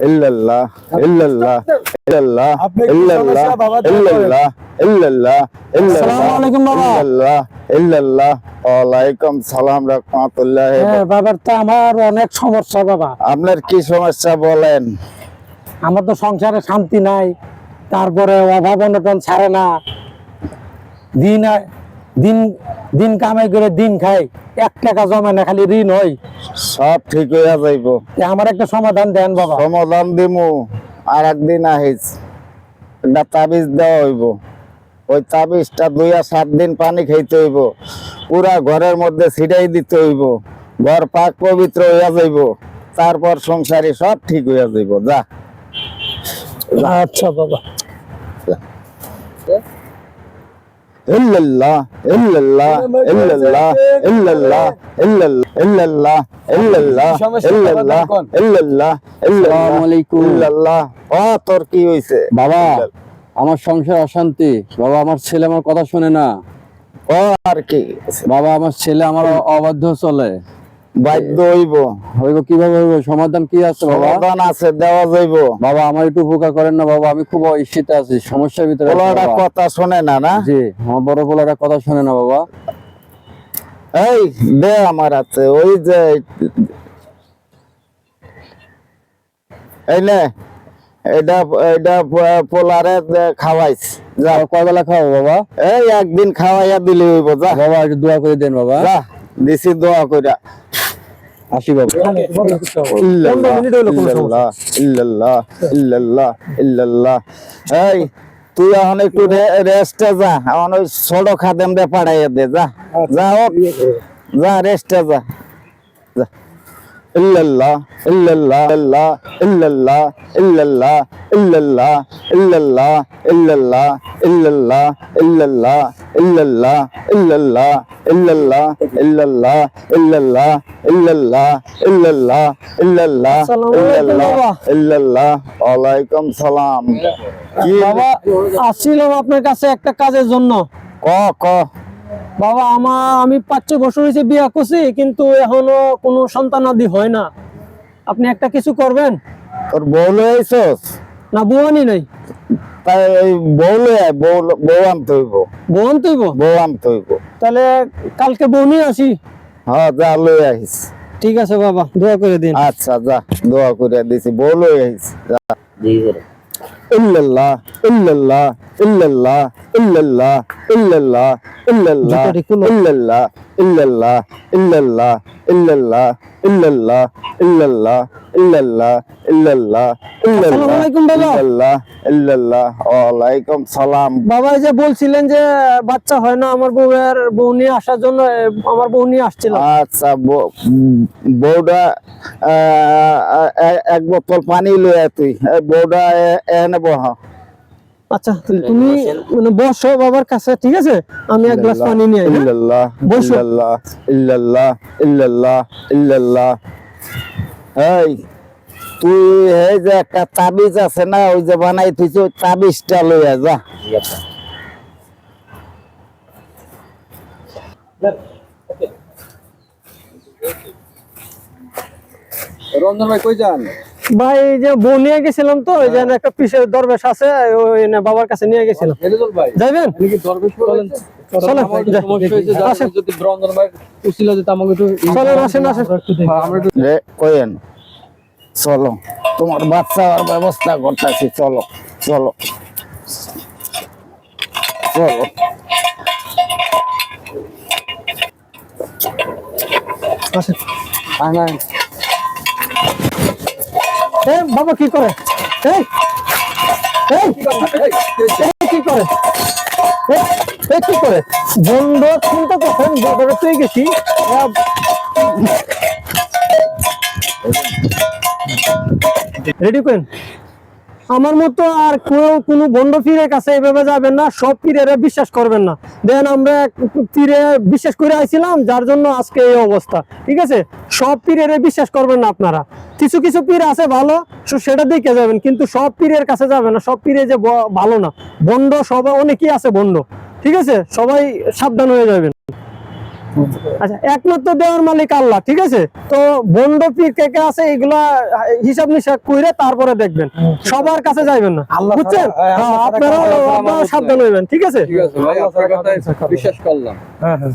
ইল্লাল্লাহ সমস্যা বাবা? ইল্লাল্লাহ ইল্লাল্লাহ ইল্লাল্লাহ। আসসালামু আলাইকুম বাবা। ইল্লাল্লাহ ইল্লাল্লাহ। ওয়ালাইকুম সালাম রাহমাতুল্লাহ হ্যাঁ বাবার তো আমার অনেক সমস্যা বাবা। আপনার কি সমস্যা বলেন? আমার তো সংসারে শান্তি নাই তারপরে অভাব অনটন ছাড়ে না। দিন দিন দিন কামাই করে দিন খাই এক টাকা জমে না খালি ঋণ হয়। সব ঠিক হইয়া যাইব। আমার একটা সমাধান দেন বাবা। সমাধান দিমু আর একদিন আহিস। একটা তাবিজ দেওয়া হইব। ওই তাবিজটা দুই আর সাত দিন পানি খাইতে হইব। পুরা ঘরের মধ্যে ছিটাই দিতে হইব। ঘর পাক পবিত্র হইয়া যাইব। তারপর সংসারে সব ঠিক হইয়া যাইব। যা। আচ্ছা বাবা। ইল্লাল্লাহ ইল্লাল্লাহ ইল্লাল্লাহ ইল্লাল্লাহ ইল্লাল্লাহ ইল্লাল্লাহ ইল্লাল্লাহ ইল্লাল্লাহ ইল্লাল্লাহ আসসালামু আলাইকুম। ইল্লাল্লাহ। ও তোর কি হইছে? বাবা আমার সংসার অশান্তি। বাবা আমার ছেলে আমার কথা শুনে না। ও আর কি? বাবা আমার ছেলে আমার অবাধ্য চলে। বাধ্য হইব। হইব কীভাবে হইব? সমাধান কি আছে বাবা? সমাধান আছে দেওয়া যাইব। বাবা আমার একটু উপকার করেন না বাবা আমি খুব আছি সমস্যার ভিতরে পোলাটা। কথা শুনে না না? জি আমার বড় পোলাটা কথা শুনে না বাবা। এই দে আমার আছে ওই যে এই নে এটা এটা পোলারে খাওয়াইছ যা। বাবা, কয় বেলা খাব বাবা? এই একদিন খাওয়াইয়া দিলে হইব যা। বাবা একটু দোয়া করে দেন বাবা। যা দিছি দোয়া কইরা। বাবা এই তুই এখন একটু রেস্টে যা এখন ওই ছোট খাদেম রে পাঠাইয়া দে যা যা হোক যা রেস্টে যা। ইল্লাল্লাহ ওয়ালাইকুম সালাম। বাবা আসছিলাম আপনার কাছে একটা কাজের জন্য। ক ক। বাবা আমার আমি পাঁচ বছর হয়েছে বিয়া করছি কিন্তু এখনও কোনো সন্তানাদি হয় না। আপনি একটা কিছু করবেন? তোর বউ লই আইছস? না বুয়ানি নাই। তাই বউ লই বউ বউ আনতে হইব। বোন তৈব বউ আনতে হইব। তাহলে কালকে বউ নিয়ে আসি। হ্যাঁ যা লই আহিস ঠিক আছে বাবা দোয়া করে দিন। আচ্ছা যা দোয়া করে দিছি বউ লই আহিস যা। ইল্লাল্লাহ ইল্লাল্লাহ ইল্লাল্লাহ ইল্লাল্লাহ ইল্লাল্লাহ ইল্লাল্লাহ। ওয়ালাইকুম সালাম। বাবা যে বলছিলেন যে বাচ্চা হয় না আমার বউয়ের বউ নিয়ে আসার জন্য আমার বউ নিয়ে আসছিল। আচ্ছা বউ- বউটা আহ, এক বোতল পানি লই তুই। বউটা এনে বহ। আচ্ছা তুমি মানে বসো বাবার কাছে ঠিক আছে? আমি এক গ্লাস পানি নিয়ে হ্যাঁ? ইল্লাল্লাহ বসো। ইল্লাল্লাহ ইল্লাল্লাহ ইল্লাল্লাহ ইল্লাল্লাহ। এই তুই এই যে একটা তাবিজ আছে না ওই যে বানাই তুই ওই তাবিজটা লইয়া যা। রঞ্জন ভাই কই যান? ভাই যে বউ নিয়ে গেছিলাম তো ওই যে একটা পিসের দরবেশ আছে ওই বাবার কাছে নিয়ে গেছিলাম। যাইবেন? চলো তোমার বাচ্চা ব্যবস্থা করতেছি চলো চলো। চলো। আসেন। বাবা কি করে? কি করে? কি করে? বন্ধু চিন্তা করছেন পেয়ে গেছি। রেডি করেন। আমার মতো আর কেউ কোনো বন্ড পীরের কাছে এভাবে যাবেন না, সব পীরের বিশ্বাস করবেন না। দেন আমরা পীরে বিশ্বাস করে আইছিলাম, যার জন্য আজকে এই অবস্থা, ঠিক আছে? সব পীরের বিশ্বাস করবেন না আপনারা। কিছু কিছু পীর আছে ভালো সেটা দেখে যাবেন, কিন্তু সব পীরের কাছে যাবেন না, সব পীরে যে ভালো না। বন্ড সবাই, অনেকেই আছে বন্ড ঠিক আছে? সবাই সাবধান হয়ে যাবেন। আচ্ছা একমাত্র দেওয়ার মালিক আল্লাহ ঠিক আছে? তো বন্ড পীর কে কে আছে এগুলা হিসাব নিসাব করে তারপরে দেখবেন। সবার কাছে যাইবেন না। আল্লাহ বুঝছেন? হ্যাঁ, আপনারা সাবধান হইবেন ঠিক আছে? ঠিক আছে ভাই আপনার কথায় বিশ্বাস করলাম। হ্যাঁ হ্যাঁ।